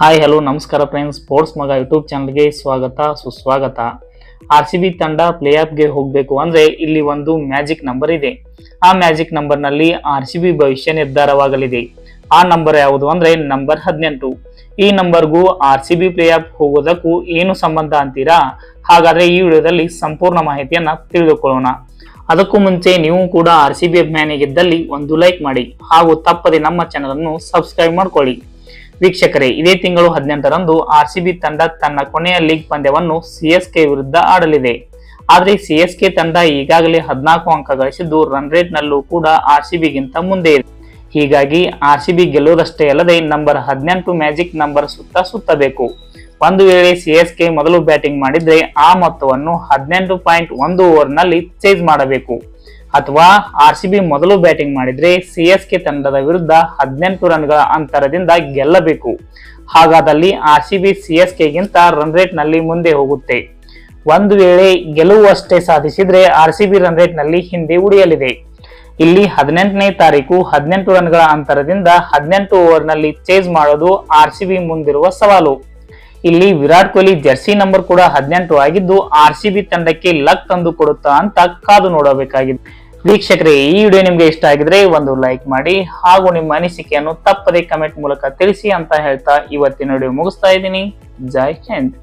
Hi hello ನಮಸ್ಕಾರ friends sports ಮಗ YouTube ಚಾನಲ್ಗೆ ಸ್ವಾಗತ, ಸುಸ್ವಾಗತ. ಆರ್ ಸಿ ಬಿ ತಂಡ ಪ್ಲೇ ಆಫ್ಗೆ ಹೋಗಬೇಕು ಅಂದರೆ ಇಲ್ಲಿ ಒಂದು ಮ್ಯಾಜಿಕ್ ನಂಬರ್ ಇದೆ. ಆ ಮ್ಯಾಜಿಕ್ ನಂಬರ್ನಲ್ಲಿ ಆರ್ ಸಿ ಬಿ ಭವಿಷ್ಯ ನಿರ್ಧಾರವಾಗಲಿದೆ. ಆ ನಂಬರ್ ಯಾವುದು ಅಂದರೆ ನಂಬರ್ ಹದಿನೆಂಟು. ಈ ನಂಬರ್ಗೂ R C B play of ಹೋಗೋದಕ್ಕೂ ಏನು ಸಂಬಂಧ ಅಂತೀರಾ? ಹಾಗಾದರೆ ಈ ವಿಡಿಯೋದಲ್ಲಿ ಸಂಪೂರ್ಣ ಮಾಹಿತಿಯನ್ನು ತಿಳಿದುಕೊಳ್ಳೋಣ. ಅದಕ್ಕೂ ಮುಂಚೆ ನೀವು ಕೂಡ ಆರ್ ಸಿ ಬಿ ಅಭಿಮಾನಿಗಿದ್ದಲ್ಲಿ ಒಂದು ಲೈಕ್ ಮಾಡಿ ಹಾಗೂ ತಪ್ಪದೆ ನಮ್ಮ ಚಾನಲನ್ನು ಸಬ್ಸ್ಕ್ರೈಬ್ ಮಾಡ್ಕೊಳ್ಳಿ. ವೀಕ್ಷಕರೇ, ಇದೇ ತಿಂಗಳು ಹದಿನೆಂಟರಂದು ಆರ್ ಸಿ ಬಿ ತಂಡ ತನ್ನ ಕೊನೆಯ ಲೀಗ್ ಪಂದ್ಯವನ್ನು ಸಿಎಸ್ಕೆ ವಿರುದ್ಧ ಆಡಲಿದೆ. ಆದರೆ ಸಿಎಸ್ಕೆ ತಂಡ ಈಗಾಗಲೇ ಹದಿನಾಲ್ಕು ಅಂಕ ಗಳಿಸಿದ್ದು ರನ್ ರೇಟ್ ನಲ್ಲೂ ಕೂಡ ಆರ್ ಸಿ ಬಿಗಿಂತ ಮುಂದೆ ಇದೆ. ಹೀಗಾಗಿ ಆರ್ ಸಿ ಬಿ ಗೆಲ್ಲುವುದಷ್ಟೇ ಅಲ್ಲದೆ ನಂಬರ್ ಹದಿನೆಂಟು ಮ್ಯಾಜಿಕ್ ನಂಬರ್ ಸುತ್ತ ಸುತ್ತಬೇಕು. ಒಂದು ವೇಳೆ ಸಿಎಸ್ಕೆ ಮೊದಲು ಬ್ಯಾಟಿಂಗ್ ಮಾಡಿದ್ರೆ ಆ ಮೊತ್ತವನ್ನು ಹದಿನೆಂಟು ಪಾಯಿಂಟ್ ಒಂದು ಓವರ್ನಲ್ಲಿ ಚೇಸ್ ಮಾಡಬೇಕು. ಅಥವಾ ಆರ್ ಸಿ ಬಿ ಮೊದಲು ಬ್ಯಾಟಿಂಗ್ ಮಾಡಿದ್ರೆ ಸಿಎಸ್ಕೆ ತಂಡದ ವಿರುದ್ಧ ಹದಿನೆಂಟು ರನ್ಗಳ ಅಂತರದಿಂದ ಗೆಲ್ಲಬೇಕು. ಹಾಗಾದಲ್ಲಿ ಆರ್ ಸಿ ಬಿ ಸಿಎಸ್ಕೆಗಿಂತ ರನ್ ರೇಟ್ನಲ್ಲಿ ಮುಂದೆ ಹೋಗುತ್ತೆ. ಒಂದು ವೇಳೆ ಗೆಲುವಷ್ಟೇ ಸಾಧಿಸಿದ್ರೆ ಆರ್ ಸಿ ಬಿ ರನ್ ರೇಟ್ನಲ್ಲಿ ಹಿಂದೆ ಉಳಿಯಲಿದೆ. ಇಲ್ಲಿ ಹದಿನೆಂಟನೇ ತಾರೀಕು ಹದಿನೆಂಟು ರನ್ಗಳ ಅಂತರದಿಂದ ಹದಿನೆಂಟು ಓವರ್ನಲ್ಲಿ ಚೇಸ್ ಮಾಡೋದು ಆರ್ ಸಿ ಬಿ ಮುಂದಿರುವ ಸವಾಲು. ಇಲ್ಲಿ ವಿರಾಟ್ ಕೊಹ್ಲಿ ಜರ್ಸಿ ನಂಬರ್ ಕೂಡ ಹದಿನೆಂಟು ಆಗಿದ್ದು ಆರ್ ಸಿ ಬಿ ತಂಡಕ್ಕೆ ಲಕ್ ತಂದು ಕೊಡುತ್ತಾ ಅಂತ ಕಾದು ನೋಡಬೇಕಾಗಿದೆ. ವೀಕ್ಷಕರೇ, ಈ ವಿಡಿಯೋ ನಿಮ್ಗೆ ಇಷ್ಟ ಆಗಿದ್ರೆ ಒಂದು ಲೈಕ್ ಮಾಡಿ ಹಾಗೂ ನಿಮ್ಮ ಅನಿಸಿಕೆಯನ್ನು ತಪ್ಪದೆ ಕಮೆಂಟ್ ಮೂಲಕ ತಿಳಿಸಿ ಅಂತ ಹೇಳ್ತಾ ಇವತ್ತಿನ ವಿಡಿಯೋ ಮುಗಿಸ್ತಾ ಇದ್ದೀನಿ. ಜೈ ಹಿಂದ್.